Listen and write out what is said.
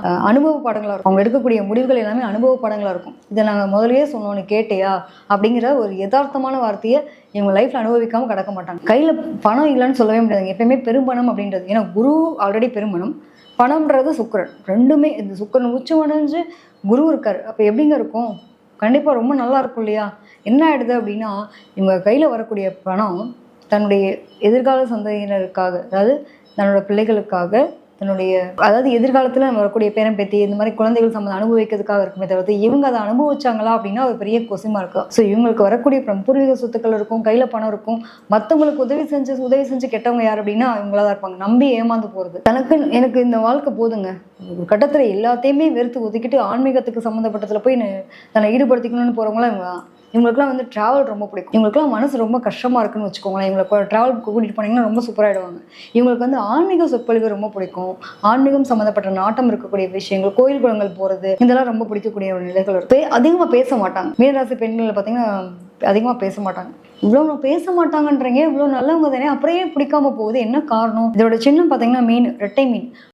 அனுபவ படங்களாக இருக்கும். அவங்க எடுக்கக்கூடிய முடிவுகள் எல்லாமே அனுபவ படங்களாக இருக்கும். இதை நாங்கள் முதலே சொன்னோம் கேட்டியா? அப்படிங்கிற ஒரு யதார்த்தமான வார்த்தையை இவங்க லைஃப்ல அனுபவிக்காம கடக்க மாட்டாங்க. கையில பணம் இல்லைன்னு சொல்லவே முடியாது. எப்பயுமே பெரும்பணம் அப்படின்றது. ஏன்னா குரு ஆல்ரெடி பெரும்பணம். பணம்ன்றது சுக்கிரன். ரெண்டுமே இந்த சுக்கிரன் உச்சமடைஞ்சு குரு இருக்காரு. அப்போ எப்படிங்க இருக்கும்? கண்டிப்பாக ரொம்ப நல்லா இருக்கும் இல்லையா? என்ன ஆயிடுது அப்படின்னா இவங்க கையில் வரக்கூடிய பணம் தன்னுடைய எதிர்கால சந்ததியினருக்காக அதாவது தன்னோட பிள்ளைகளுக்காக தன்னுடைய அதாவது எதிர்காலத்தில் நம்ம வரக்கூடிய பேரன் பேத்தி இந்த மாதிரி குழந்தைகள் சம்மந்தம் அனுபவிக்கிறதுக்காக இருக்குமே தவிர்த்து இவங்க அதை அனுபவிச்சாங்களா அப்படின்னா ஒரு பெரிய கொசிமா இருக்கும் ஸோ இவங்களுக்கு வரக்கூடிய பூர்வீக சொத்துக்கள் இருக்கும் கையில் பணம் இருக்கும். மற்றவங்களுக்கு உதவி செஞ்சு உதவி செஞ்சு கெட்டவங்க யார் அப்படின்னா இவங்களா தான் இருப்பாங்க. நம்பி ஏமாந்து போகிறது தனக்கு எனக்கு இந்த வாழ்க்கை போதுங்க. ஒரு கட்டத்தில் எல்லாத்தையுமே வெறுத்து ஒதுக்கிட்டு ஆன்மீகத்துக்கு சம்மந்தப்பட்டதில் போய் தன்னை ஈடுபடுத்திக்கணும்னு போகிறவங்களாம் இவங்க தான். இவங்களுக்குலாம் வந்து ட்ராவல் ரொம்ப பிடிக்கும். இவங்களுக்குலாம் மனசு ரொம்ப கஷ்டமாக இருக்குன்னு வச்சுக்கோங்களேன். இவங்களை ட்ராவல் கூட்டிகிட்டு போனீங்கன்னா ரொம்ப சூப்பராகிடுவாங்க இவங்களுக்கு வந்து ஆன்மீக சொற்பொழிவு ரொம்ப பிடிக்கும். ஆன்மீகம் சம்மந்தப்பட்ட நாட்டம் இருக்கக்கூடிய விஷயங்கள் கோயில் குளங்கள் போகிறது இதெல்லாம் ரொம்ப பிடிக்கக்கூடிய ஒரு நிலைகள் இருக்குது அதிகமாக பேச மாட்டாங்க. மீனராசி பெண்கள் பார்த்தீங்கன்னா அதிகமாக பேச மாட்டாங்க. இவ்வளோ பேச மாட்டாங்கன்றீங்க இவ்வளோ நல்லவங்க தானே அப்படியே பிடிக்காம போகுது? என்ன காரணம்? இதோட சின்னம் பார்த்தீங்கன்னா மீன் ரெட்டை மீன்.